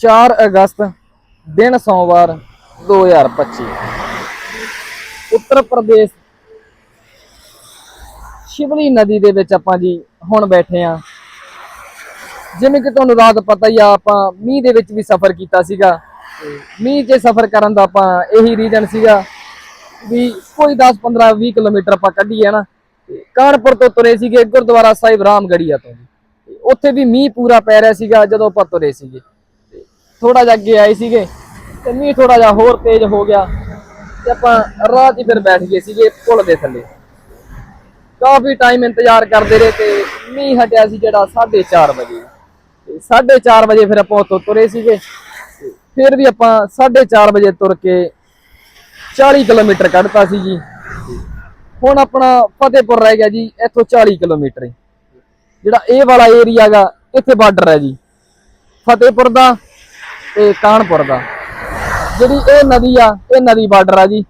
4 ਅਗਸਤ ਦਿਨ ਸੋਮਵਾਰ 2025 ਉੱਤਰ ਪ੍ਰਦੇਸ਼ ਸ਼ਿਵਲੀ ਨਦੀ ਦੇ ਵਿੱਚ ਆਪਾਂ ਜੀ ਹੁਣ ਬੈਠੇ ਆ ਜਿਵੇਂ ਕਿ ਤੁਹਾਨੂੰ ਰਾਤ ਪਤਾ ਹੀ ਆ, ਆਪਾਂ ਮੀਂਹ ਦੇ ਵਿੱਚ ਵੀ ਸਫ਼ਰ ਕੀਤਾ ਸੀਗਾ। ਮੀਂਹ 'ਚ ਸਫ਼ਰ ਕਰਨ ਦਾ ਆਪਾਂ ਇਹੀ ਰੀਜ਼ਨ ਸੀਗਾ ਵੀ ਕੋਈ 10 15 20 ਕਿਲੋਮੀਟਰ ਆਪਾਂ ਕੱਢੀਏ ਨਾ। ਤੇ ਕਾਨਪੁਰ ਤੋਂ ਤੁਰੇ ਸੀਗੇ ਗੁਰਦੁਆਰਾ ਸਾਹਿਬ ਰਾਮਗੜੀਆ ਤੋਂ। ਜੀ ਉੱਥੇ ਵੀ ਮੀਂਹ ਪੂਰਾ ਪੈ ਰਿਹਾ ਸੀਗਾ ਜਦੋਂ ਆਪਾਂ ਤੁਰੇ ਸੀਗੇ। ਥੋੜਾ ਜਿਹਾ ਅੱਗੇ ਆਏ ਸੀਗੇ ਤੇ ਮੀਂਹ ਥੋੜਾ ਜਿਹਾ ਹੋਰ ਤੇਜ਼ ਹੋ ਗਿਆ ਤੇ ਆਪਾਂ ਰਾਤ ਹੀ ਫਿਰ ਬੈਠ ਗਏ ਸੀਗੇ ਪੁਲ ਦੇ ਥੱਲੇ। ਕਾਫੀ ਟਾਈਮ ਇੰਤਜ਼ਾਰ ਕਰਦੇ ਰਹੇ ਤੇ ਮੀਂਹ ਹਟਿਆ ਸੀ ਜਿਹੜਾ 4:30 ਵਜੇ। ਤੇ 4:30 ਵਜੇ ਫਿਰ ਆਪਾਂ ਉੱਥੋਂ ਤੁਰੇ ਸੀਗੇ। ਫਿਰ ਵੀ ਆਪਾਂ 4:30 ਵਜੇ ਤੁਰ ਕੇ 40 ਕਿਲੋਮੀਟਰ ਕੱਢਤਾ ਸੀ ਜੀ। ਹੁਣ ਆਪਣਾ ਫਤਿਹਪੁਰ ਰਹਿ ਗਿਆ ਜੀ, ਇੱਥੋਂ 40 ਕਿਲੋਮੀਟਰ। ਜਿਹੜਾ ਇਹ ਵਾਲਾ ਏਰੀਆ ਗਾ ਇੱਥੇ ਬਾਰਡਰ ਹੈ ਜੀ। ਫਤਿਹਪੁਰ ਦਾ ਤੇ ਕਾਨਪੁਰ ਦਾ। ਜਿਹੜੀ ਇਹ ਨਦੀ ਆ, ਇਹ ਨਦੀ ਬਾਰਡਰ ਆ ਜੀ।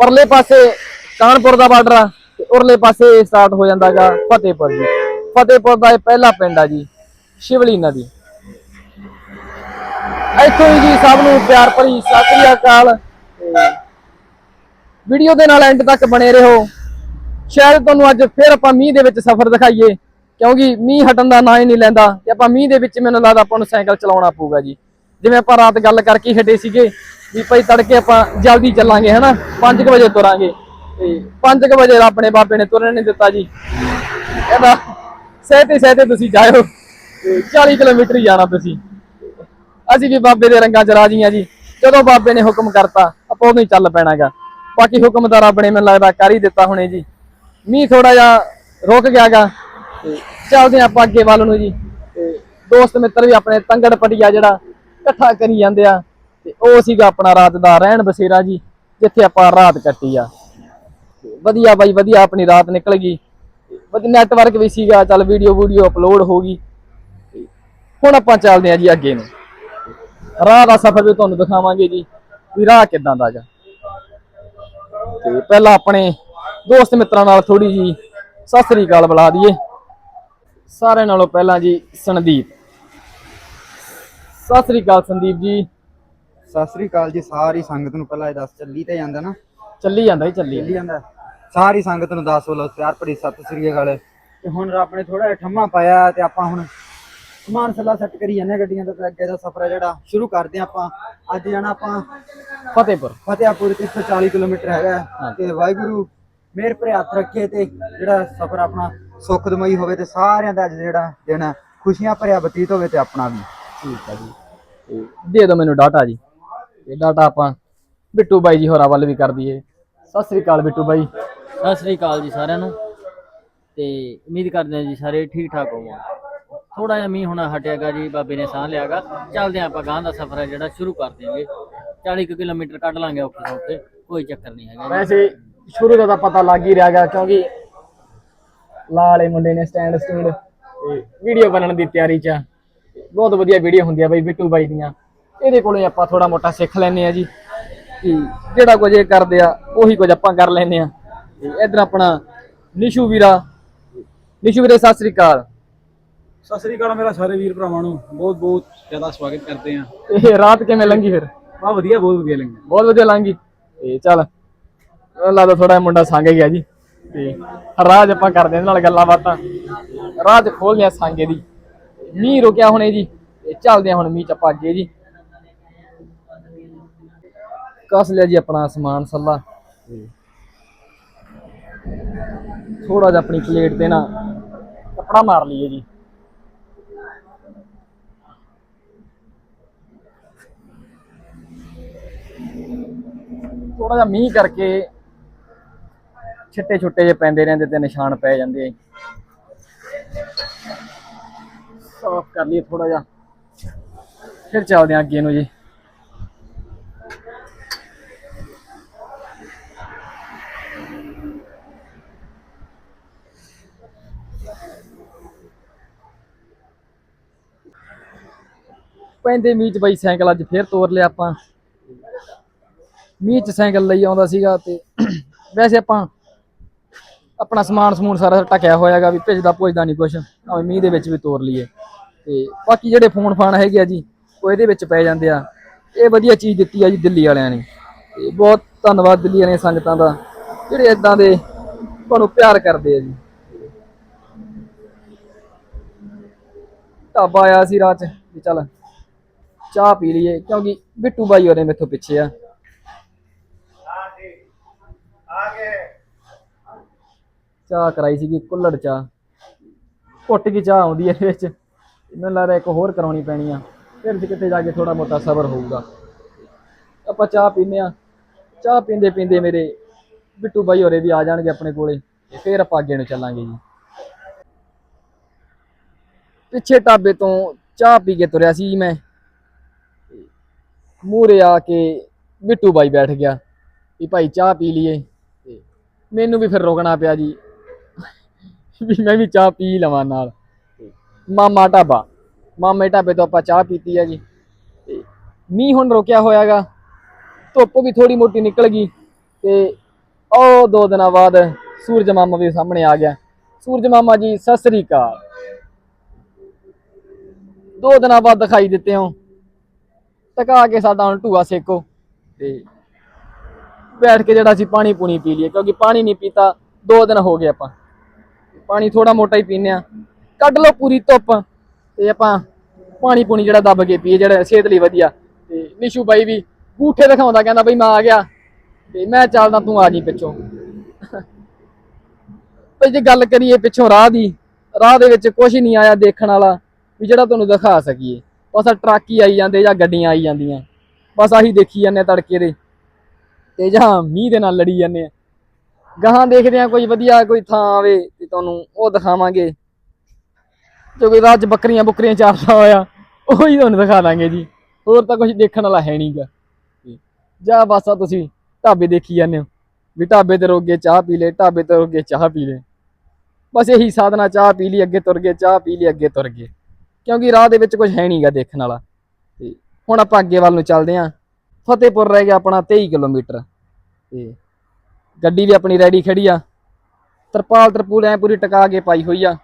ਪਰਲੇ ਪਾਸੇ ਕਾਨਪੁਰ ਦਾ ਬਾਰਡਰ ਆ ਤੇ ਉਰਲੇ ਪਾਸੇ ਸਟਾਰਟ ਹੋ ਜਾਂਦਾਗਾ ਫਤਿਹਪੁਰ ਜੀ। ਫਤਿਹਪੁਰ ਦਾ ਇਹ ਪਹਿਲਾ ਪਿੰਡ ਆ ਜੀ, ਸ਼ਿਵਲੀ ਨਦੀ। ਇੱਥੋਂ ਹੀ ਜੀ ਸਭ ਨੂੰ ਪਿਆਰ ਭਰੀ ਸਤਿ ਸ੍ਰੀ ਅਕਾਲ। ਵੀਡੀਓ ਦੇ ਨਾਲ ਐਂਡ ਤੱਕ ਬਣੇ ਰਹੋ। ਸ਼ਾਇਦ ਤੁਹਾਨੂੰ ਅੱਜ ਫਿਰ ਆਪਾਂ ਮੀਂਹ ਦੇ ਵਿੱਚ ਸਫ਼ਰ ਦਿਖਾਈਏ, ਕਿਉਂਕਿ ਮੀਂਹ ਹਟਣ ਦਾ ਨਾਂ ਹੀ ਨਹੀਂ ਲੈਂਦਾ ਤੇ ਆਪਾਂ ਮੀਂਹ ਦੇ ਵਿੱਚ ਮੈਨੂੰ ਲੱਗਦਾ ਆਪਾਂ ਨੂੰ ਸਾਈਕਲ ਚਲਾਉਣਾ ਪਊਗਾ ਜੀ। ਜਿਵੇਂ ਆਪਾਂ ਰਾਤ ਗੱਲ ਕਰਕੇ ਹੀ ਸੀਗੇ ਵੀ ਭਾਈ ਤੜਕੇ ਆਪਾਂ ਜਲਦੀ ਚੱਲਾਂਗੇ, ਹਨਾ? 5 ਵਜੇ ਤੁਰਾਂਗੇ। ਤੇ 5 ਵਜੇ ਆਪਣੇ ਬਾਬੇ ਨੇ ਤੁਰਨ ਨਹੀਂ ਦਿੱਤਾ ਜੀ। ਕਹਿੰਦਾ, ਸਹਿਤੇ ਸਹਿਤੇ ਤੁਸੀਂ ਜਾਇਓ। ਤੇ 40 ਕਿਲੋਮੀਟਰ ਹੀ ਜਾਣਾ ਤੁਸੀਂ। ਅਸੀਂ ਵੀ ਬਾਬੇ ਦੇ ਰੰਗਾਂ 'ਚ ਰਾਜੀਆਂ ਜੀ। ਜਦੋਂ ਬਾਬੇ ਨੇ ਹੁਕਮ ਕਰਤਾ, ਆਪਾਂ ਉਦੋਂ ਹੀ ਚੱਲ ਪੈਣਾਗਾ। ਬਾਕੀ ਹੁਕਮ ਤਾਂ ਰੱਬ ਨੇ ਮੈਨੂੰ ਲੱਗਦਾ ਕਰ ਹੀ ਦਿੱਤਾ ਹੁਣੇ ਜੀ। ਮੀਂਹ ਥੋੜਾ ਜਿਹਾ ਰੁਕ ਗਿਆਗਾ। ਤੇ ਚੱਲਦੇ ਹਾਂ ਆਪਾਂ ਅੱਗੇ ਵੱਲ ਨੂੰ ਜੀ। ਤੇ ਦੋਸਤ ਮਿੱਤਰ ਵੀ ਆਪਣੇ ਤੰਗੜ ਪਟਿਆ ਜਿਹੜਾ ਇਕੱਠਾ ਕਰੀ ਜਾਂਦੇ ਆ। ਤੇ ਉਹ ਸੀਗਾ ਆਪਣਾ ਰਾਤ ਦਾ ਰਹਿਣ ਬਸੇਰਾ ਜੀ, ਜਿੱਥੇ ਆਪਾਂ ਰਾਤ ਕੱਟੀ ਆ। ਵਧੀਆ ਬਾਈ, ਵਧੀਆ ਆਪਣੀ ਰਾਤ ਨਿਕਲ ਗਈ। ਵਧੀਆ ਨੈਟਵਰਕ ਵੀ ਸੀਗਾ, ਚੱਲ ਵੀਡੀਓ ਵੀਡੀਓ ਅਪਲੋਡ ਹੋ ਗਈ। ਹੁਣ ਆਪਾਂ ਚੱਲਦੇ ਆ ਜੀ ਅੱਗੇ ਨੂੰ। ਰਾਹ ਦਾ ਸਫ਼ਰ ਵੀ ਤੁਹਾਨੂੰ ਦਿਖਾਵਾਂਗੇ ਜੀ, ਵੀ ਰਾਹ ਕਿੱਦਾਂ ਦਾ ਜਾ। ਤੇ ਪਹਿਲਾਂ ਆਪਣੇ ਦੋਸਤ ਮਿੱਤਰਾਂ ਨਾਲ ਥੋੜੀ ਜੀ ਸਤਿ ਸ੍ਰੀ ਅਕਾਲ ਬੁਲਾ ਦਈਏ। ਸਾਰਿਆਂ ਨਾਲੋਂ ਪਹਿਲਾਂ ਜੀ ਸੰਦੀਪ। ਸਤਿ ਸ੍ਰੀ ਅਕਾਲ ਸੰਦੀਪ ਜੀ। ਸਤਿ ਸ੍ਰੀ ਅਕਾਲ ਜੀ ਸਾਰੀ ਸੰਗਤ ਨੂੰ ਪਹਿਲਾਂ ਇਹ ਦੱਸ ਚੱਲੀ ਤੇ ਜਾਂਦਾ ਨਾ? ਚੱਲੀ ਜਾਂਦਾ ਜੀ ਚੱਲੀ ਚੱਲੀ ਜਾਂਦਾ। ਸਾਰੀ ਸੰਗਤ ਨੂੰ ਦੱਸ ਵੱਲੋਂ ਪਿਆਰ ਭਰੀ ਸਤਿ ਸ੍ਰੀ ਅਕਾਲ। ਤੇ ਹੁਣ ਰੱਬ ਨੇ ਥੋੜਾ ਜਿਹਾ ਠੰਮਾ ਪਾਇਆ ਤੇ ਆਪਾਂ ਹੁਣ ਸਮਾਨ ਸੱਲਾ ਸੈੱਟ ਕਰੀ ਜਾਂਦੇ ਹਾਂ ਗੱਡੀਆਂ ਦਾ ਅੱਗੇ ਦਾ ਸਫ਼ਰ ਹੈ ਜਿਹੜਾ। ਸ਼ੁਰੂ ਕਰਦੇ ਹਾਂ ਆਪਾਂ। ਅੱਜ ਜਾਣਾ ਆਪਾਂ ਫਤਿਹਪੁਰ। ਫਤਿਹਪੁਰ ਤੇ 140 ਕਿਲੋਮੀਟਰ ਹੈਗਾ। ਹੈ। ਤੇ ਵਾਹਿਗੁਰੂ ਮਿਹਰ ਭਰੇ ਹੱਥ ਰੱਖੇ ਤੇ ਜਿਹੜਾ ਸਫ਼ਰ ਆਪਣਾ ਸੁਖਦਮਈ ਹੋਵੇ ਤੇ ਸਾਰਿਆਂ ਦਾ ਅੱਜ ਜਿਹੜਾ ਦਿਨ ਹੈ, ਖੁਸ਼ੀਆਂ ਭਰਿਆ ਬਤੀਤ ਹੋਵੇ ਤੇ ਆਪਣਾ ਵੀ। ਠੀਕ ਆ ਜੀ। ਤੇ ਦੇ ਦਿਓ ਮੈਨੂੰ ਡਾਟਾ ਜੀ। ਇਹ ਡਾਟਾ ਆਪਾਂ ਬਿੱਟੂ ਬਾਈ ਜੀ ਹੋਰਾਂ ਵੱਲ ਵੀ ਕਰ ਦਈਏ। ਸਤਿ ਸ੍ਰੀ ਅਕਾਲ ਬਿੱਟੂ ਬਾਈ। ਸਤਿ ਸ੍ਰੀ ਅਕਾਲ ਜੀ ਸਾਰਿਆਂ ਨੂੰ। ਤੇ ਉਮੀਦ ਕਰਦੇ ਹਾਂ ਜੀ ਸਾਰੇ ਠੀਕ ਠਾਕ ਹੋਵੋ ਥੋੜਾ ਜਿਹਾ ਮੀਂਹ ਹੁਣ ਹਟਿਆਗਾ ਜੀ ਬਾਬੇ ਨੇ ਸਾਹ ਲਿਆਗਾ ਚੱਲਦੇ ਹਾਂ ਆਪਾਂ ਗਾਂ ਦਾ ਸਫ਼ਰ ਹੈ ਜਿਹੜਾ ਸ਼ੁਰੂ ਕਰ ਦਿਆਂਗੇ। 40 ਕੁ ਕਿਲੋਮੀਟਰ ਕੱਢ ਲਾਂਗੇ ਔਖੇ ਸੌਖੇ ਕੋਈ ਚੱਕਰ ਨਹੀਂ ਹੈਗਾ। ਵੈਸੇ ਸ਼ੁਰੂ ਤੋਂ ਤਾਂ ਪਤਾ ਲੱਗ ਹੀ ਰਿਹਾ ਗਾ ਕਿਉਂਕਿ ਲਾਲੇ ਮੁੰਡੇ ਨੇ ਸਟੈਂਡ ਸਟੂਡ ਤੇ ਵੀਡੀਓ ਬਣਨ ਦੀ ਤਿਆਰੀ ਚ ਆ। ਬਹੁਤ ਵਧੀਆ ਵੀਡੀਓ ਹੁੰਦੀਆਂ ਬਈ ਬਿੱਟੂ ਬਾਈ ਦੀਆਂ। ਇਹਦੇ ਕੋਲੇ ਆਪਾਂ ਥੋੜਾ ਮੋਟਾ ਸਿੱਖ ਲੈਨੇ ਆ ਜੀ। ਕਿ ਜਿਹੜਾ ਕੁਝ ਇਹ ਕਰਦੇ ਆ ਉਹੀ ਕੁਝ ਆਪਾਂ ਕਰ ਲੈਨੇ ਆ ਤੇ ਇਧਰ ਆਪਣਾ ਨਿਸ਼ੂ ਵੀਰਾ। ਨਿਸ਼ੂ ਵੀਰੇ ਸਤਿ ਸ੍ਰੀ ਅਕਾਲ। ਸਤਿ ਸ੍ਰੀ ਅਕਾਲ ਮੇਰਾ ਸਾਰੇ ਵੀਰ ਭਰਾਵਾਂ ਨੂੰ। ਬਹੁਤ ਬਹੁਤ ਜ਼ਿਆਦਾ ਸਵਾਗਤ ਕਰਦੇ ਆਂ ਇਹ ਰਾਤ ਕਿਵੇਂ ਲੰਘੀ ਫਿਰ? ਬਾ ਵਧੀਆ ਬਹੁਤ ਵਧੀਆ ਲੰਘਿਆ ਬਹੁਤ ਵਧੀਆ ਲੰਘੀ। ਤੇ ਚੱਲ ਲੱਗਦਾ ਥੋੜਾ ਮੁੰਡਾ ਸੰਗ ਗਿਆ ਜੀ। ਤੇ ਰਾਜ ਆਪਾਂ ਕਰਦੇ ਹਾਂ ਇਹਦੇ ਨਾਲ ਗੱਲਾਂ ਬਾਤਾਂ। ਰਾਜ ਖੋਲਦੇ ਆ ਸੰਗੇ ਦੀ। ਮੀਂਹ ਰੁਕਿਆ ਹੁਣੇ ਜੀ ਤੇ ਚੱਲਦੇ ਆ ਹੁਣ ਮੀਂਹ ਚ ਆਪਾਂ ਅੱਗੇ ਜੀ। ਕਸ ਲਿਆ ਜੀ ਆਪਣਾ ਸਮਾਨ ਸੱਲਾ। ਥੋੜਾ ਜਿਹਾ ਆਪਣੀ ਪਲੇਟ ਤੇ ਨਾ ਕੱਪੜਾ ਮਾਰ ਲਈਏ ਜੀ। ਥੋੜਾ ਜਿਹਾ ਮੀਂਹ ਕਰਕੇ ਛਿੱਟੇ ਛੁੱਟੇ ਜੇ ਪੈਂਦੇ ਰਹਿੰਦੇ ਤੇ ਨਿਸ਼ਾਨ ਪੈ ਜਾਂਦੇ ਆ ਸਾਫ਼ ਕਰ ਲਈਏ ਥੋੜਾ ਜਿਹਾ। ਫਿਰ ਚੱਲਦੇ ਆ ਅੱਗੇ ਨੂੰ ਜੀ। ਪੈਂਦੇ ਮੀਂਹ ਚ ਬਾਈ ਸਾਈਕਲ ਅੱਜ ਫੇਰ ਤੋਰ ਲਿਆ ਆਪਾਂ। ਮੀਂਹ ਚ ਸਾਈਕਲ ਲਈ ਆਉਂਦਾ ਸੀਗਾ ਤੇ ਵੈਸੇ ਆਪਾਂ ਆਪਣਾ ਸਮਾਨ ਸਮੂਨ ਸਾਰਾ ਟਕਿਆ ਹੋਇਆਗਾ ਵੀ ਭਿੱਜਦਾ ਪੁੱਜਦਾ ਨਹੀਂ ਕੁਛ। ਭਾਵੇਂ ਮੀਂਹ ਦੇ ਵਿੱਚ ਵੀ ਤੋਰ ਲਈਏ। ਤੇ ਬਾਕੀ ਜਿਹੜੇ ਫੋਨ ਫਾਨ ਹੈਗੇ ਆ ਜੀ, ਉਹ ਇਹਦੇ ਵਿੱਚ ਪੈ ਜਾਂਦੇ ਆ। ਇਹ ਵਧੀਆ ਚੀਜ਼ ਦਿੱਤੀ ਆ ਜੀ ਦਿੱਲੀ ਵਾਲਿਆਂ ਨੇ। ਤੇ ਬਹੁਤ ਧੰਨਵਾਦ ਦਿੱਲੀ ਵਾਲੀਆਂ ਸੰਗਤਾਂ ਦਾ, ਜਿਹੜੇ ਇਦਾਂ ਦੇ ਤੁਹਾਨੂੰ ਪਿਆਰ ਕਰਦੇ ਆ ਜੀ। ਢਾਬਾ ਆਇਆ ਸੀ ਰਾਤ, ਵੀ ਚੱਲ ਚਾਹ ਪੀ ਲਈਏ, ਕਿਉਂਕਿ ਬਿੱਟੂ ਬਾਈ ਹੋਰੇ ਮੇਥੋਂ ਪਿੱਛੇ ਆ। ਚਾਹ ਕਰਾਈ ਸੀਗੀ, ਕੁੱਲੜ ਚਾਹ। ਘੁੱਟ ਕੀ ਚਾਹ ਆਉਂਦੀ ਹੈ ਇਹਦੇ ਵਿੱਚ। ਮੈਨੂੰ ਲੱਗਦਾ ਇੱਕ ਹੋਰ ਕਰਾਉਣੀ ਪੈਣੀ ਆ। ਫਿਰ ਤੇ ਕਿਤੇ ਜਾ ਕੇ ਥੋੜਾ ਮੋਟਾ ਸਬਰ ਹੋਊਗਾ। ਆਪਾਂ ਚਾਹ ਪੀਨੇ ਆ। ਚਾਹ ਪੀਂਦੇ ਪੀਂਦੇ ਮੇਰੇ ਬਿੱਟੂ ਬਾਈ ਹੋਰੇ ਵੀ ਆ ਜਾਣਗੇ ਆਪਣੇ ਕੋਲੇ ਤੇ ਫਿਰ ਆਪਾਂ ਅੱਗੇ ਨੂੰ ਚੱਲਾਂਗੇ ਜੀ। ਪਿੱਛੇ ਢਾਬੇ ਤੋਂ ਚਾਹ ਪੀ ਕੇ ਤੁਰਿਆ ਸੀ ਜੀ ਮੈਂ। ਮੂਹਰੇ ਆ ਕੇ ਬਿੱਟੂ ਬਾਈ ਬੈਠ ਗਿਆ ਵੀ ਭਾਈ ਚਾਹ ਪੀ ਲਈਏ। ਤੇ ਮੈਨੂੰ ਵੀ ਫਿਰ ਰੋਕਣਾ ਪਿਆ ਜੀ। ਵੀ ਮੈਂ ਵੀ ਚਾਹ ਪੀ ਲਵਾਂ ਨਾਲ। ਮਾਮਾ ਢਾਬਾ। ਮਾਮੇ ਢਾਬੇ ਤੋਂ ਆਪਾਂ ਚਾਹ ਪੀਤੀ ਹੈ ਜੀ। ਤੇ ਮੀਂਹ ਹੁਣ ਰੁਕਿਆ ਹੋਇਆਗਾ। ਧੁੱਪ ਵੀ ਥੋੜੀ ਮੋਟੀ ਨਿਕਲ ਗਈ। ਤੇ ਉਹ ਦੋ ਦਿਨਾਂ ਬਾਅਦ ਸੂਰਜ ਮਾਮਾ ਵੀ ਸਾਹਮਣੇ ਆ ਗਿਆ। ਸੂਰਜ ਮਾਮਾ ਜੀ, ਸਤਿ ਸ੍ਰੀ ਅਕਾਲ। ਦੋ ਦਿਨਾਂ ਬਾਅਦ ਦਿਖਾਈ ਦਿੱਤੇ ਹੋ। ਟਕਾ ਕੇ ਸਾਡਾ ਹੁਣ ਢੂਆ ਸੇਕੋ। ਤੇ ਬੈਠ ਕੇ ਜਿਹੜਾ ਅਸੀਂ ਪਾਣੀ ਪੂਣੀ ਪੀ ਲਈਏ। ਕਿਉਂਕਿ ਪਾਣੀ ਨਹੀਂ ਪੀਤਾ, ਦੋ ਦਿਨ ਹੋ ਗਏ ਆਪਾਂ। ਪਾਣੀ ਥੋੜਾ ਮੋਟਾ ਹੀ ਪੀਨੇ ਆ ਕੱਢ ਲਓ ਪੂਰੀ ਧੁੱਪ ਤੇ ਆਪਾਂ ਪਾਣੀ ਪੂਣੀ ਜਿਹੜਾ ਦੱਬ ਕੇ ਪੀਏ, ਜਿਹੜਾ ਸਿਹਤ ਲਈ ਵਧੀਆ। ਤੇ ਨਿਸ਼ੂ ਬਾਈ ਵੀ ਗੂਠੇ ਦਿਖਾਉਂਦਾ, ਕਹਿੰਦਾ ਬਈ ਮੈਂ ਆ ਗਿਆ। ਤੇ ਮੈਂ ਚੱਲਦਾ, ਤੂੰ ਆ ਜੀ ਪਿੱਛੋਂ। ਭਾਈ ਜੇ ਗੱਲ ਕਰੀਏ ਪਿੱਛੋਂ ਰਾਹ ਦੀ, ਰਾਹ ਦੇ ਵਿੱਚ ਕੁਝ ਨਹੀਂ ਆਇਆ ਦੇਖਣ ਵਾਲਾ, ਵੀ ਜਿਹੜਾ ਤੁਹਾਨੂੰ ਦਿਖਾ ਸਕੀਏ। ਬਸ ਆਹ ਟਰੱਕ ਹੀ ਆਈ ਜਾਂਦੇ ਜਾਂ ਗੱਡੀਆਂ ਆਈ ਜਾਂਦੀਆਂ। ਬਸ ਆਹੀ ਦੇਖੀ ਜਾਂਦੇ ਤੜਕੇ ਦੇ। ਤੇ ਜਾਂ ਮੀਂਹ ਦੇ ਨਾਲ ਲੜੀ ਜਾਂਦੇ ਆ। ਗਾਹਾਂ ਦੇਖਦੇ ਆ ਕੋਈ ਵਧੀਆ ਕੋਈ ਥਾਂ ਆਵੇ ਤੇ ਤੁਹਾਨੂੰ ਉਹ ਦਿਖਾਵਾਂਗੇ। ਜੇ ਕੋਈ ਰਾਹ 'ਚ ਬੱਕਰੀਆਂ ਬੁੱਕਰੀਆਂ ਚਾਰਦਾ ਹੋਇਆ, ਉਹੀ ਤੁਹਾਨੂੰ ਦਿਖਾ ਦਾਂਗੇ ਜੀ। ਹੋਰ ਤਾਂ ਕੁਝ ਦੇਖਣ ਵਾਲਾ ਹੈ ਨਹੀਂਗਾ ਜਾਂ। ਬਸ ਆ ਤੁਸੀਂ, ਢਾਬੇ ਦੇਖੀ ਜਾਂਦੇ ਹੋ। ਵੀ ਢਾਬੇ ਤੇ ਰੋਕ ਕੇ ਚਾਹ ਪੀ ਲੈ, ਢਾਬੇ ਤੇ ਰੋਕ ਕੇ ਚਾਹ ਪੀ ਲੈ। ਬਸ ਇਹੀ ਸਾਧਨਾ, ਚਾਹ ਪੀ ਲਈ, ਅੱਗੇ ਤੁਰ ਗਏ, ਚਾਹ ਪੀ ਲਈ, ਅੱਗੇ ਤੁਰ ਗਏ। ਕਿਉਂਕਿ ਰਾਹ ਦੇ ਵਿੱਚ ਕੁਝ ਹੈ ਨਹੀਂਗਾ ਦੇਖਣ ਵਾਲਾ। ਤੇ ਹੁਣ ਆਪਾਂ ਅੱਗੇ ਵੱਲ ਨੂੰ ਚੱਲਦੇ ਆਂ ਫਤਿਹਪੁਰ ਰਹਿ ਗਿਆ ਆਪਣਾ 23 ਕਿਲੋਮੀਟਰ। ਤੇ ਗੱਡੀ ਵੀ ਆਪਣੀ ਰੈਡੀ ਖੜੀ ਆ। ਤਰਪਾਲ ਤਰਪੂਲ ਐ ਪੂਰੀ ਟਕਾ ਕੇ ਪਾਈ ਹੋਈ ਆ।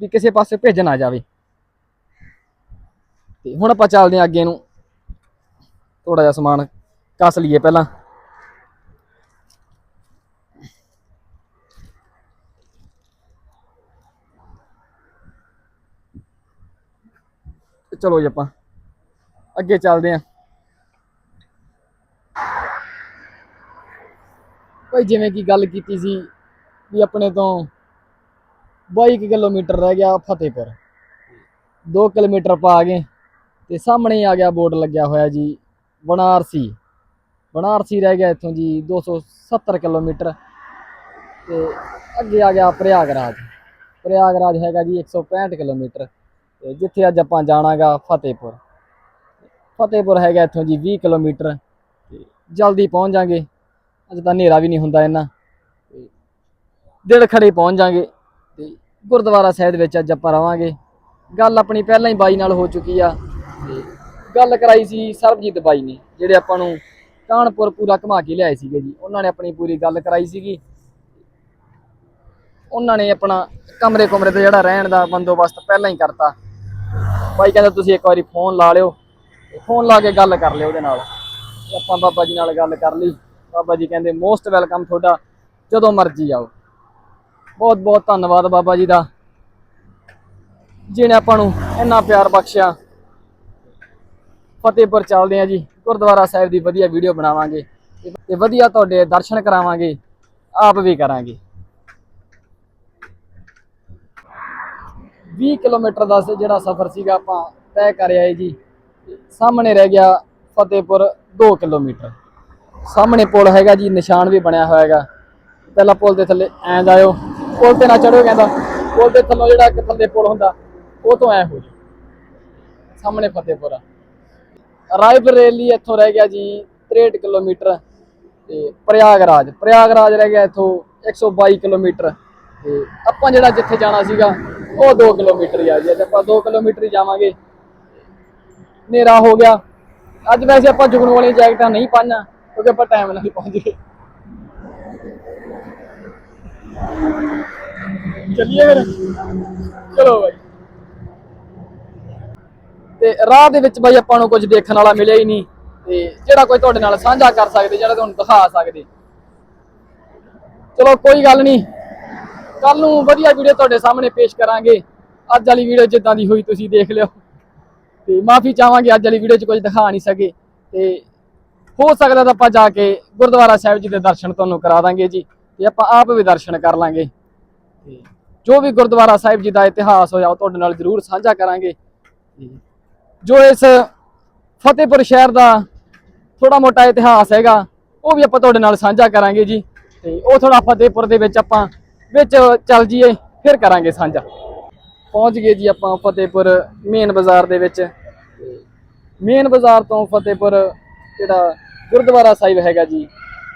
ਵੀ ਕਿਸੇ ਪਾਸੇ ਭੇਜ ਨਾ ਜਾਵੇ। ਤੇ ਹੁਣ ਆਪਾਂ ਚੱਲਦੇ ਆਂ ਅੱਗੇ ਨੂੰ। ਥੋੜਾ ਜਿਹਾ ਸਮਾਨ ਕੱਸ ਲਈਏ ਪਹਿਲਾਂ। ਚਲੋ ਜੀ ਆਪਾਂ ਅੱਗੇ ਚੱਲਦੇ ਆਂ ਭਾਈ ਜਿਵੇਂ ਕਿ ਗੱਲ ਕੀਤੀ ਸੀ ਵੀ ਆਪਣੇ ਤੋਂ 22 ਕਿਲੋਮੀਟਰ ਰਹਿ ਗਿਆ ਫਤਿਹਪੁਰ। 2 ਕਿਲੋਮੀਟਰ ਪਾ ਗਏ ਤੇ ਸਾਹਮਣੇ ਆ ਗਿਆ ਬੋਰਡ ਲੱਗਿਆ ਹੋਇਆ ਜੀ, ਬਨਾਰਸੀ। ਬਨਾਰਸੀ ਰਹਿ ਗਿਆ ਇੱਥੋਂ ਜੀ 270 ਕਿਲੋਮੀਟਰ ਤੇ ਅੱਗੇ ਆ ਗਿਆ ਪ੍ਰਯਾਗਰਾਜ। ਪ੍ਰਯਾਗਰਾਜ ਹੈਗਾ ਜੀ 165 ਕਿਲੋਮੀਟਰ ਤੇ ਜਿੱਥੇ ਅੱਜ ਆਪਾਂ ਜਾਣਾਗਾ ਫਤਿਹਪੁਰ। ਫਤਿਹਪੁਰ ਹੈਗਾ ਇੱਥੋਂ ਜੀ 20 ਕਿਲੋਮੀਟਰ ਤੇ ਜਲਦੀ ਪਹੁੰਚ ਜਾਾਂਗੇ। ਅੱਜ ਤਾਂ ਹਨੇਰਾ ਵੀ ਨਹੀਂ ਹੁੰਦਾ ਇੰਨਾ। ਤੇ ਦਿਲ ਖੜੇ ਪਹੁੰਚ ਜਾਾਂਗੇ। ਗੁਰਦੁਆਰਾ ਸਾਹਿਬ ਵਿੱਚ ਅੱਜ ਆਪਾਂ ਰਵਾਂਗੇ। ਗੱਲ ਆਪਣੀ ਪਹਿਲਾਂ ਹੀ ਬਾਈ ਨਾਲ ਹੋ ਚੁੱਕੀ ਆ। ਤੇ ਗੱਲ ਕਰਾਈ ਸੀ ਸਰਬਜੀਤ ਬਾਈ ਨੇ, ਜਿਹੜੇ ਆਪਾਂ ਨੂੰ ਕਾਨਪੁਰ ਪੂਰਾ ਘੁਮਾ ਕੇ ਲਿਆਏ ਸੀਗੇ ਜੀ। ਉਹਨਾਂ ਨੇ ਆਪਣੀ ਪੂਰੀ ਗੱਲ ਕਰਾਈ ਸੀਗੀ। ਉਹਨਾਂ ਨੇ ਆਪਣਾ ਕਮਰੇ ਕਮਰੇ ਤੇ ਜਿਹੜਾ ਰਹਿਣ ਦਾ ਬੰਦੋਬਸਤ ਪਹਿਲਾਂ ਹੀ ਕਰਤਾ। ਬਾਈ ਕਹਿੰਦਾ ਤੁਸੀਂ ਇੱਕ ਵਾਰੀ ਫੋਨ ਲਾ ਲਿਓ, ਫੋਨ ਲਾ ਕੇ ਗੱਲ ਕਰ ਲਿਓ ਉਹਦੇ ਨਾਲ। ਆਪਾਂ ਬਾਬਾ ਜੀ ਨਾਲ ਗੱਲ ਕਰ ਲਈ। ਬਾਬਾ ਜੀ ਕਹਿੰਦੇ ਮੋਸਟ ਵੈਲਕਮ ਤੁਹਾਡਾ, ਜਦੋਂ ਮਰਜ਼ੀ ਆਓ। ਬਹੁਤ ਬਹੁਤ ਧੰਨਵਾਦ ਬਾਬਾ ਜੀ ਦਾ, ਜਿਹਨੇ ਆਪਾਂ ਨੂੰ ਇੰਨਾ ਪਿਆਰ ਬਖਸ਼ਿਆ। ਫਤਿਹਪੁਰ ਚੱਲਦੇ ਆ ਜੀ, ਗੁਰਦੁਆਰਾ ਸਾਹਿਬ ਦੀ ਵਧੀਆ ਵੀਡੀਓ ਬਣਾਵਾਂਗੇ ਤੇ- ਵਧੀਆ ਤੁਹਾਡੇ ਦਰਸ਼ਨ ਕਰਾਵਾਂਗੇ, ਆਪ ਵੀ ਕਰਾਂਗੇ। 20 ਕਿਲੋਮੀਟਰ ਦਾ ਜਿਹੜਾ ਸਫ਼ਰ ਸੀਗਾ ਆਪਾਂ ਤੈਅ ਕਰ ਆਏ ਜੀ, ਸਾਹਮਣੇ ਰਹਿ ਗਿਆ ਫਤਿਹਪੁਰ 2 ਕਿਲੋਮੀਟਰ। ਸਾਹਮਣੇ ਪੁਲ ਹੈਗਾ ਜੀ, ਨਿਸ਼ਾਨ ਵੀ ਬਣਿਆ ਹੋਇਆ ਹੈਗਾ। ਪਹਿਲਾਂ ਪੁਲ ਦੇ ਥੱਲੇ ਐਂ ਜਾਇਓ। ਪੁਲ ਤੇ ਨਾ ਚੜੋ ਕਹਿੰਦਾ। ਪੁਲ ਦੇ ਥੱਲੋਂ ਜਿਹੜਾ ਇੱਕ ਥੱਲੇ ਪੁਲ ਹੁੰਦਾ, ਉਹ ਤੋਂ ਐ ਹੋ ਜੀ ਸਾਹਮਣੇ ਫਤਿਹਪੁਰ ਆ। ਰਾਇਬਰੇਲੀ ਇੱਥੋਂ ਰਹਿ ਗਿਆ ਜੀ 63 ਕਿਲੋਮੀਟਰ ਤੇ ਪ੍ਰਯਾਗਰਾਜ। ਪ੍ਰਯਾਗਰਾਜ ਰਹਿ ਗਿਆ ਇੱਥੋਂ 122 ਕਿਲੋਮੀਟਰ। ਤੇ ਆਪਾਂ ਜਿਹੜਾ ਜਿੱਥੇ ਜਾਣਾ ਸੀਗਾ, ਉਹ 2 ਕਿਲੋਮੀਟਰ ਹੀ ਆ ਜੀ। ਅੱਜ ਆਪਾਂ 2 ਕਿਲੋਮੀਟਰ ਹੀ ਜਾਵਾਂਗੇ। ਹਨੇਰਾ ਹੋ ਗਿਆ। ਅੱਜ ਵੈਸੇ ਆਪਾਂ ਜੁਗਨ ਵਾਲੀਆਂ ਜੈਕਟਾਂ ਨਹੀਂ ਪਾਈਆਂ, ਕਿਉਂਕਿ ਆਪਾਂ ਟਾਈਮ ਨਾਲ ਪਹੁੰਚ ਗਏ। ਚੱਲੀਏ ਫਿਰ। ਚਲੋ ਬਾਈ। ਤੇ ਰਾਹ ਦੇ ਵਿੱਚ ਬਾਈ ਆਪਾਂ ਨੂੰ ਕੁਝ ਦੇਖਣ ਵਾਲਾ ਮਿਲਿਆ ਹੀ ਨਹੀਂ। ਤੇ ਜਿਹੜਾ ਕੋਈ ਤੁਹਾਡੇ ਨਾਲ ਸਾਂਝਾ ਕਰ ਸਕਦੇ, ਜਿਹੜਾ ਤੁਹਾਨੂੰ ਦਿਖਾ ਸਕਦੇ। ਚਲੋ ਕੋਈ ਗੱਲ ਨਹੀਂ। ਕੱਲ ਨੂੰ ਵਧੀਆ ਵੀਡੀਓ ਤੁਹਾਡੇ ਸਾਹਮਣੇ ਪੇਸ਼ ਕਰਾਂਗੇ। ਅੱਜ ਵਾਲੀ ਵੀਡੀਓ ਜਿੱਦਾਂ ਦੀ ਹੋਈ ਤੁਸੀਂ ਦੇਖ ਲਿਓ। ਤੇ ਮਾਫੀ ਚਾਹਾਂਗੇ, ਅੱਜ ਵਾਲੀ ਵੀਡੀਓ 'ਚ ਕੁਝ ਦਿਖਾ ਨਹੀਂ ਸਕੇ। ਤੇ ਹੋ ਸਕਦਾ ਤਾਂ ਆਪਾਂ ਜਾ ਕੇ ਗੁਰਦੁਆਰਾ ਸਾਹਿਬ ਜੀ ਦੇ ਦਰਸ਼ਨ ਤੁਹਾਨੂੰ ਕਰਾ ਦਾਂਗੇ ਜੀ। ਤੇ ਆਪਾਂ ਆਪ ਵੀ ਦਰਸ਼ਨ ਕਰ ਲਾਂਗੇ। ਤੇ ਜੋ ਵੀ ਗੁਰਦੁਆਰਾ ਸਾਹਿਬ ਜੀ ਦਾ ਇਤਿਹਾਸ ਹੋਇਆ, ਉਹ ਤੁਹਾਡੇ ਨਾਲ ਜ਼ਰੂਰ ਸਾਂਝਾ ਕਰਾਂਗੇ। ਤੇ ਜੋ ਇਸ ਫਤਿਹਪੁਰ ਸ਼ਹਿਰ ਦਾ ਥੋੜਾ ਮੋਟਾ ਇਤਿਹਾਸ ਹੈਗਾ, ਉਹ ਵੀ ਆਪਾਂ ਤੁਹਾਡੇ ਨਾਲ ਸਾਂਝਾ ਕਰਾਂਗੇ ਜੀ। ਤੇ ਉਹ ਥੋੜਾ ਫਤਿਹਪੁਰ ਦੇ ਵਿੱਚ ਆਪਾਂ ਵਿੱਚ ਚੱਲ ਜੀਏ ਫਿਰ ਕਰਾਂਗੇ ਸਾਂਝਾ। ਪਹੁੰਚ ਗਏ ਜੀ ਆਪਾਂ ਫਤਿਹਪੁਰ ਮੇਨ ਬਾਜ਼ਾਰ ਦੇ ਵਿੱਚ। ਮੇਨ ਬਾਜ਼ਾਰ ਤੋਂ ਫਤਿਹਪੁਰ ਜਿਹੜਾ ਗੁਰਦੁਆਰਾ ਸਾਹਿਬ ਹੈਗਾ ਜੀ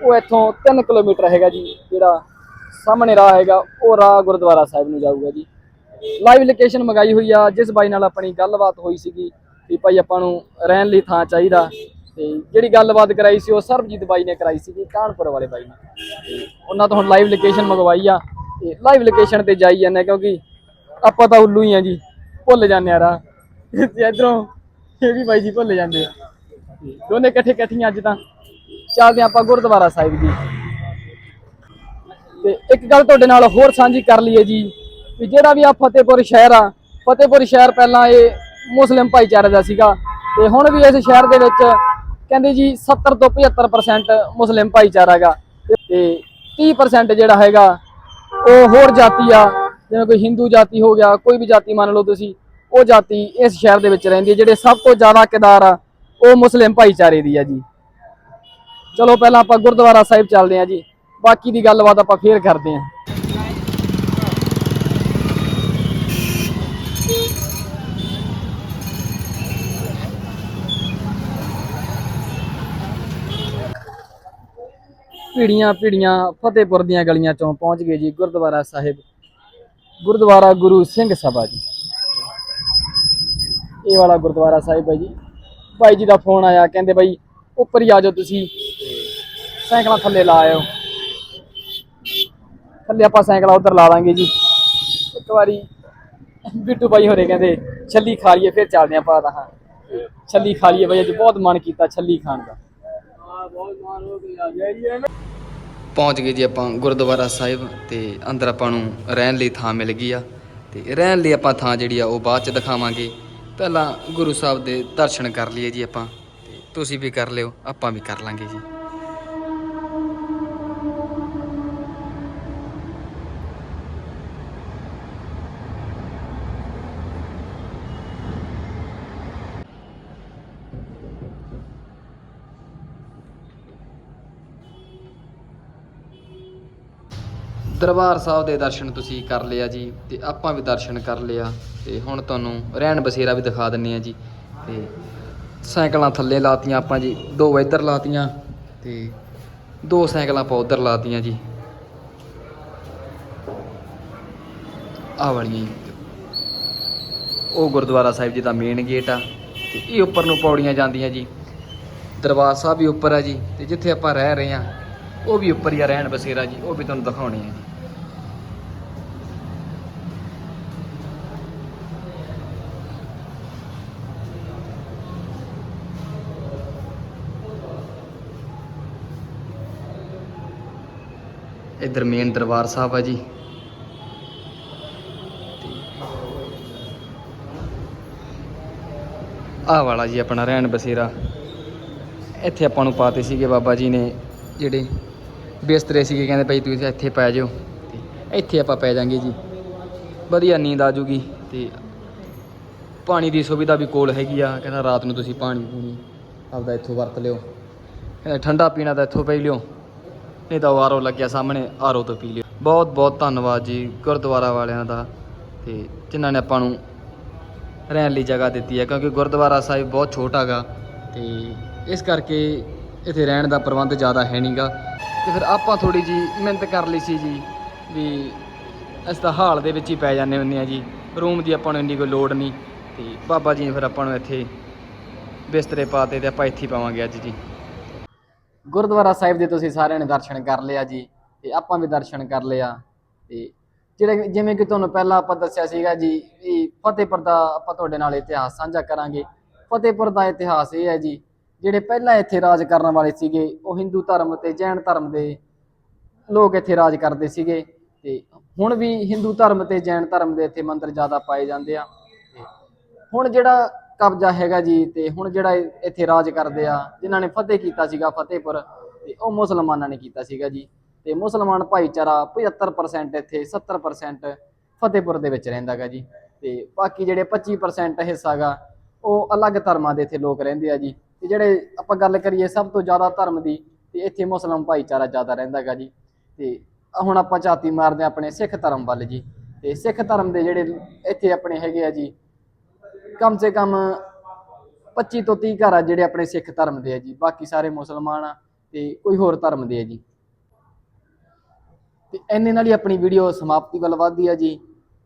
ਉਹ ਇੱਥੋਂ 3 ਕਿਲੋਮੀਟਰ ਹੈਗਾ ਜੀ, ਜਿਹੜਾ ਸਾਹਮਣੇ ਰਾਹ ਹੈਗਾ, ਉਹ ਰਾਹ ਗੁਰਦੁਆਰਾ ਸਾਹਿਬ ਨੂੰ ਜਾਊਗਾ ਜੀ। ਲਾਈਵ ਲੋਕੇਸ਼ਨ ਮੰਗਾਈ ਹੋਈ ਆ, ਜਿਸ ਬਾਈ ਨਾਲ ਆਪਣੀ ਗੱਲਬਾਤ ਹੋਈ ਸੀਗੀ ਵੀ ਭਾਈ ਆਪਾਂ ਨੂੰ ਰਹਿਣ ਲਈ ਥਾਂ ਚਾਹੀਦਾ। ਤੇ ਜਿਹੜੀ ਗੱਲਬਾਤ ਕਰਾਈ ਸੀ, ਉਹ ਸਰਬਜੀਤ ਬਾਈ ਨੇ ਕਰਾਈ ਸੀਗੀ, ਕਾਨਪੁਰ ਵਾਲੇ ਬਾਈ ਨੇ ਤੇ ਉਹਨਾਂ ਤੋਂ ਹੁਣ ਲਾਈਵ ਲੋਕੇਸ਼ਨ ਮੰਗਵਾਈ ਆ। ਤੇ ਲਾਈਵ ਲੋਕੇਸ਼ਨ ਤੇ ਜਾਈ ਜਾਂਦੇ ਹਾਂ ਕਿਉਂਕਿ ਆਪਾਂ ਤਾਂ ਉੱਲੂ ਹੀ ਆ ਜੀ, ਭੁੱਲ ਜਾਂਦੇ ਆ ਰਾਹ। ਤੇ ਇਧਰੋਂ ਇਹ ਵੀ ਬਾਈ ਜੀ ਭੁੱਲ ਜਾਂਦੇ ਆ। ਦੋਨੇ ਇਕੱਠੇ ਇਕੱਠੀਆਂ ਅੱਜ ਤਾਂ। ਚੱਲਦੇ ਹਾਂ ਆਪਾਂ ਗੁਰਦੁਆਰਾ ਸਾਹਿਬ ਜੀ। ਤੇ ਇੱਕ ਗੱਲ ਤੁਹਾਡੇ ਨਾਲ ਹੋਰ ਸਾਂਝੀ ਕਰ ਲਈਏ ਜੀ, ਵੀ ਜਿਹੜਾ ਵੀ ਆ ਫਤਿਹਪੁਰ ਸ਼ਹਿਰ ਆ, ਫਤਿਹਪੁਰ ਸ਼ਹਿਰ ਪਹਿਲਾਂ ਇਹ ਮੁਸਲਿਮ ਭਾਈਚਾਰੇ ਦਾ ਸੀਗਾ, ਤੇ ਹੁਣ ਵੀ ਇਸ ਸ਼ਹਿਰ ਦੇ ਵਿੱਚ ਕਹਿੰਦੇ ਜੀ 70 ਤੋਂ 75% ਮੁਸਲਿਮ ਭਾਈਚਾਰਾ ਹੈਗਾ, ਤੇ 30% ਜਿਹੜਾ ਹੈਗਾ, ਉਹ ਹੋਰ ਜਾਤੀ ਆ, ਜਿਵੇਂ ਕੋਈ ਹਿੰਦੂ ਜਾਤੀ ਹੋ ਗਿਆ, ਕੋਈ ਵੀ ਜਾਤੀ ਮੰਨ ਲਓ ਤੁਸੀਂ, ਉਹ ਜਾਤੀ ਇਸ ਸ਼ਹਿਰ ਦੇ ਵਿੱਚ ਰਹਿੰਦੀ ਹੈ, ਜਿਹੜੇ ਸਭ ਤੋਂ ਜ਼ਿਆਦਾ ਕਿਦਾਰ ਆ, ਉਹ ਮੁਸਲਿਮ ਭਾਈਚਾਰੇ ਦੀ ਆ ਜੀ। ਚਲੋ ਪਹਿਲਾਂ ਆਪਾਂ ਗੁਰਦੁਆਰਾ ਸਾਹਿਬ ਚੱਲਦੇ ਹਾਂ ਜੀ। ਬਾਕੀ ਦੀ ਗੱਲਬਾਤ ਆਪਾਂ ਫੇਰ ਕਰਦੇ ਹਾਂ। ਪੀੜੀਆਂ ਪੀੜੀਆਂ ਫਤਿਹਪੁਰ ਦੀਆਂ ਗਲੀਆਂ ਚੋਂ ਪਹੁੰਚ ਗਏ ਜੀ ਗੁਰਦੁਆਰਾ ਸਾਹਿਬ। ਗੁਰਦੁਆਰਾ ਗੁਰੂ ਸਿੰਘ ਸਭਾ ਜੀ। ਇਹ ਵਾਲਾ ਗੁਰਦੁਆਰਾ ਸਾਹਿਬ ਹੈ ਜੀ। ਭਾਈ ਜੀ ਦਾ ਫੋਨ ਆਇਆ, ਕਹਿੰਦੇ ਬਾਈ, ਉੱਪਰ ਹੀ ਆ ਜਾਓ ਤੁਸੀਂ। ਸਾਈਕਲਾਂ ਥੱਲੇ ਲਾ ਆਇਓ। ਥੱਲੇ ਆਪਾਂ ਸਾਈਕਲਾਂ ਉਧਰ ਲਾ ਦਾਂਗੇ ਜੀ। ਇੱਕ ਵਾਰੀ ਬਿੱਟੂ ਬਾਈ ਹੋਰੇ ਕਹਿੰਦੇ, ਛੱਲੀ ਖਾ ਲਈਏ, ਫਿਰ ਚੱਲਦੇ ਆਪਾਂ ਤਾਂ। ਹਾਂ ਛੱਲੀ ਖਾ ਲਈਏ ਬਾਈ, ਅੱਜ ਬਹੁਤ ਮਨ ਕੀਤਾ ਛੱਲੀ ਖਾਣ ਦਾ। ਪਹੁੰਚ ਗਏ ਜੀ ਆਪਾਂ ਗੁਰਦੁਆਰਾ ਸਾਹਿਬ ਤੇ ਅੰਦਰ ਆਪਾਂ ਨੂੰ ਰਹਿਣ ਲਈ ਥਾਂ ਮਿਲ ਗਈ ਆ। ਤੇ ਰਹਿਣ ਲਈ ਆਪਾਂ ਥਾਂ ਜਿਹੜੀ ਆ ਉਹ ਬਾਅਦ ਚ ਦਿਖਾਵਾਂਗੇ। ਪਹਿਲਾਂ ਗੁਰੂ ਸਾਹਿਬ ਦੇ ਦਰਸ਼ਨ ਕਰ ਲਈਏ ਜੀ ਆਪਾਂ। ਤੇ ਤੁਸੀਂ ਵੀ ਕਰ ਲਿਓ, ਆਪਾਂ ਵੀ ਕਰ ਲਾਂਗੇ ਜੀ। ਦਰਬਾਰ ਸਾਹਿਬ ਦੇ ਦਰਸ਼ਨ ਤੁਸੀਂ ਕਰ ਲਿਆ ਜੀ ਤੇ ਆਪਾਂ ਵੀ ਦਰਸ਼ਨ ਕਰ ਲਿਆ ਤੇ ਹੁਣ ਤੁਹਾਨੂੰ ਰਹਿਣ ਬਸੇਰਾ ਵੀ ਦਿਖਾ ਦਿੰਨੇ ਆ ਜੀ ਤੇ ਸਾਈਕਲਾਂ ਥੱਲੇ ਲਾਤੀਆਂ ਆਪਾਂ ਜੀ, ਦੋ ਇੱਧਰ ਲਾਤੀਆਂ ਤੇ ਦੋ ਸਾਈਕਲਾਂ ਆਪਾਂ ਉੱਧਰ ਲਾਤੀਆਂ ਜੀ। ਆ ਵਾਲੀਆਂ ਉਹ ਗੁਰਦੁਆਰਾ ਸਾਹਿਬ ਜੀ ਦਾ ਮੇਨ ਗੇਟ ਆ ਤੇ ਇਹ ਉੱਪਰ ਨੂੰ ਪੌੜੀਆਂ ਜਾਂਦੀਆਂ ਜੀ। ਦਰਬਾਰ ਸਾਹਿਬ ਵੀ ਉੱਪਰ ਆ ਜੀ ਤੇ ਜਿੱਥੇ ਆਪਾਂ ਰਹਿ ਰਹੇ ਆ, ਉਹ ਵੀ ਉੱਪਰ ਹੀ ਆ ਰਹਿਣ ਬਸੇਰਾ ਜੀ, ਉਹ ਵੀ ਤੁਹਾਨੂੰ ਦਿਖਾਉਣੇ ਆ ਜੀ। ਇੱਧਰ ਮੇਨ ਦਰਬਾਰ ਸਾਹਿਬ ਆ ਜੀ। ਆਹ ਵਾਲਾ ਜੀ ਆਪਣਾ ਰਹਿਣ ਬਸੇਰਾ। ਇੱਥੇ ਆਪਾਂ ਨੂੰ ਪਾਤੇ ਸੀਗੇ ਬਾਬਾ ਜੀ ਨੇ ਜਿਹੜੇ ਬਿਸਤਰੇ ਸੀਗੇ, ਕਹਿੰਦੇ ਭਾਈ ਤੁਸੀਂ ਇੱਥੇ ਪੈ ਜਾਓ। ਤੇ ਇੱਥੇ ਆਪਾਂ ਪੈ ਜਾਾਂਗੇ ਜੀ। ਵਧੀਆ ਨੀਂਦ ਆ ਜੂਗੀ ਤੇ ਪਾਣੀ ਦੀ ਸੁਵਿਧਾ ਵੀ ਕੋਲ ਹੈਗੀ ਆ। ਕਹਿੰਦਾ ਰਾਤ ਨੂੰ ਤੁਸੀਂ ਪਾਣੀ ਪੂਣੀ ਆਪਦਾ ਇੱਥੋਂ ਵਰਤ ਲਿਓ। ਕਹਿੰਦਾ ਠੰਡਾ ਪੀਣਾ ਤਾਂ ਇੱਥੋਂ ਪੀ ਲਿਓ। ਨਹੀਂ ਤਾਂ ਆਰੋ ਲੱਗਿਆ ਸਾਹਮਣੇ, ਆਰੋ ਤੋਂ ਪੀ ਲਿਓ। ਬਹੁਤ ਬਹੁਤ ਧੰਨਵਾਦ ਜੀ ਗੁਰਦੁਆਰਾ ਵਾਲਿਆਂ ਦਾ ਤੇ ਜਿਨ੍ਹਾਂ ਨੇ ਆਪਾਂ ਨੂੰ ਰਹਿਣ ਲਈ ਜਗ੍ਹਾ ਦਿੱਤੀ ਹੈ, ਕਿਉਂਕਿ ਗੁਰਦੁਆਰਾ ਸਾਹਿਬ ਬਹੁਤ ਛੋਟਾ ਗਾ ਤੇ ਇਸ ਕਰਕੇ ਇੱਥੇ ਰਹਿਣ ਦਾ ਪ੍ਰਬੰਧ ਜ਼ਿਆਦਾ ਹੈ ਨਹੀਂਗਾ ਤੇ ਫਿਰ ਆਪਾਂ ਥੋੜੀ ਜੀ ਮਿਹਨਤ ਕਰ ਲਈ ਸੀ ਜੀ ਵੀ ਅਸੀਂ ਤਾਂ ਹਾਲ ਦੇ ਵਿੱਚ ਹੀ ਪੈ ਜਾਂਦੇ ਹੁੰਦੇ ਆ ਜੀ, ਰੂਮ ਦੀ ਆਪਾਂ ਨੂੰ ਇੰਨੀ ਕੋਈ ਲੋੜ ਨਹੀਂ ਤੇ ਬਾਬਾ ਜੀ ਨੇ ਫਿਰ ਆਪਾਂ ਨੂੰ ਇੱਥੇ ਬਿਸਤਰੇ ਪਾਤੇ ਤੇ ਆਪਾਂ ਇੱਥੇ ਪਾਵਾਂਗੇ ਅੱਜ ਜੀ। ਗੁਰਦੁਆਰਾ ਸਾਹਿਬ ਦੇ ਤੁਸੀਂ ਸਾਰਿਆਂ ਨੇ ਦਰਸ਼ਨ ਕਰ ਲਿਆ ਜੀ, ਤੇ ਆਪਾਂ ਵੀ ਦਰਸ਼ਨ ਕਰ ਲਿਆ। ਤੇ ਜਿਹੜੇ ਜਿਵੇਂ ਕਿ ਤੁਹਾਨੂੰ ਪਹਿਲਾਂ ਆਪਾਂ ਦੱਸਿਆ ਸੀਗਾ ਜੀ, ਵੀ ਫਤਿਹਪੁਰ ਦਾ ਆਪਾਂ ਤੁਹਾਡੇ ਨਾਲ ਇਤਿਹਾਸ ਸਾਂਝਾ ਕਰਾਂਗੇ। ਫਤਿਹਪੁਰ ਦਾ ਇਤਿਹਾਸ ਇਹ ਹੈ ਜੀ, ਜਿਹੜੇ ਪਹਿਲਾਂ ਇੱਥੇ ਰਾਜ ਕਰਨ ਵਾਲੇ ਸੀਗੇ, ਉਹ ਹਿੰਦੂ ਧਰਮ ਤੇ ਜੈਨ ਧਰਮ ਦੇ ਲੋਕ ਇੱਥੇ ਰਾਜ ਕਰਦੇ ਸੀਗੇ। ਤੇ ਹੁਣ ਵੀ ਹਿੰਦੂ ਧਰਮ ਤੇ ਜੈਨ ਧਰਮ ਦੇ ਇੱਥੇ ਮੰਦਿਰ ਜ਼ਿਆਦਾ ਪਾਏ ਜਾਂਦੇ ਆ। ਤੇ ਹੁਣ ਜਿਹੜਾ ਕਬਜ਼ਾ ਹੈਗਾ ਜੀ ਤੇ ਹੁਣ ਜਿਹੜਾ ਇੱਥੇ ਰਾਜ ਕਰਦੇ ਆ, ਜਿਨ੍ਹਾਂ ਨੇ ਫਤਿਹ ਕੀਤਾ ਸੀਗਾ ਫਤਿਹਪੁਰ, ਤੇ ਉਹ ਮੁਸਲਮਾਨਾਂ ਨੇ ਕੀਤਾ ਸੀਗਾ ਜੀ। ਤੇ ਮੁਸਲਮਾਨ ਭਾਈਚਾਰਾ 75% ਇੱਥੇ 70% ਫਤਿਹਪੁਰ ਦੇ ਵਿੱਚ ਰਹਿੰਦਾਗਾ ਜੀ। ਤੇ ਬਾਕੀ ਜਿਹੜੇ 25% ਹਿੱਸਾਗਾ ਉਹ ਅਲੱਗ ਧਰਮਾਂ ਦੇ ਇੱਥੇ ਲੋਕ ਰਹਿੰਦੇ ਆ ਜੀ। ਤੇ ਜਿਹੜੇ ਆਪਾਂ ਗੱਲ ਕਰੀਏ ਸਭ ਤੋਂ ਜ਼ਿਆਦਾ ਧਰਮ ਦੀ, ਤੇ ਇੱਥੇ ਮੁਸਲਮਾਨ ਭਾਈਚਾਰਾ ਜ਼ਿਆਦਾ ਰਹਿੰਦਾਗਾ ਜੀ। ਤੇ ਹੁਣ ਆਪਾਂ ਝਾਤੀ ਮਾਰਦੇ ਹਾਂ ਆਪਣੇ ਸਿੱਖ ਧਰਮ ਵੱਲ ਜੀ। ਤੇ ਸਿੱਖ ਧਰਮ ਦੇ ਜਿਹੜੇ ਇੱਥੇ ਆਪਣੇ ਹੈਗੇ ਆ ਜੀ ਕਮ ਸੇ ਕਮ 25 ਤੋਂ 30 ਘਰ ਆ ਜਿਹੜੇ ਆਪਣੇ ਸਿੱਖ ਧਰਮ ਦੇ ਆ ਜੀ। ਬਾਕੀ ਸਾਰੇ ਮੁਸਲਮਾਨ ਆ ਤੇ ਕੋਈ ਹੋਰ ਧਰਮ ਦੇ ਆ ਜੀ। ਤੇ ਇੰਨੇ ਨਾਲ ਹੀ ਆਪਣੀ ਵੀਡੀਓ ਸਮਾਪਤੀ ਵੱਲ ਵੱਧਦੀ ਆ ਜੀ।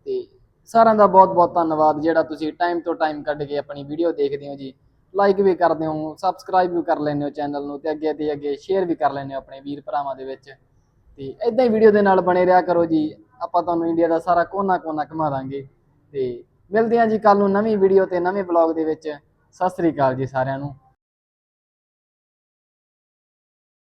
ਤੇ ਸਾਰਿਆਂ ਦਾ ਬਹੁਤ ਬਹੁਤ ਧੰਨਵਾਦ ਜਿਹੜਾ ਤੁਸੀਂ ਟਾਈਮ ਤੋਂ ਟਾਈਮ ਕੱਢ ਕੇ ਆਪਣੀ ਵੀਡੀਓ ਦੇਖਦੇ ਹੋ ਜੀ। ਲਾਈਕ ਵੀ ਕਰਦੇ ਹੋ ਸਬਸਕ੍ਰਾਈਬ ਵੀ ਕਰ ਲੈਂਦੇ ਹੋ ਚੈਨਲ ਨੂੰ ਤੇ ਅੱਗੇ ਤੇ ਅੱਗੇ ਸ਼ੇਅਰ ਵੀ ਕਰ ਲੈਂਦੇ ਹੋ ਆਪਣੇ ਵੀਰ ਭਰਾਵਾਂ ਦੇ ਵਿੱਚ। ਤੇ ਇਦਾਂ ਹੀ ਵੀਡੀਓ ਦੇ ਨਾਲ ਬਣੇ ਰਿਹਾ ਕਰੋ ਜੀ। ਆਪਾਂ ਤੁਹਾਨੂੰ ਇੰਡੀਆ ਦਾ ਸਾਰਾ ਕੋਨਾ ਕੋਨਾ ਘੁਮਾ ਦਾਂਗੇ। ਤੇ ਮਿਲਦੇ ਹਾਂ ਜੀ ਕੱਲ ਨੂੰ ਨਵੀਂ ਵੀਡੀਓ ਤੇ ਨਵੇਂ ਬਲੌਗ ਦੇ ਵਿੱਚ। ਸਤਿ ਸ੍ਰੀ ਅਕਾਲ ਜੀ ਸਾਰਿਆਂ ਨੂੰ।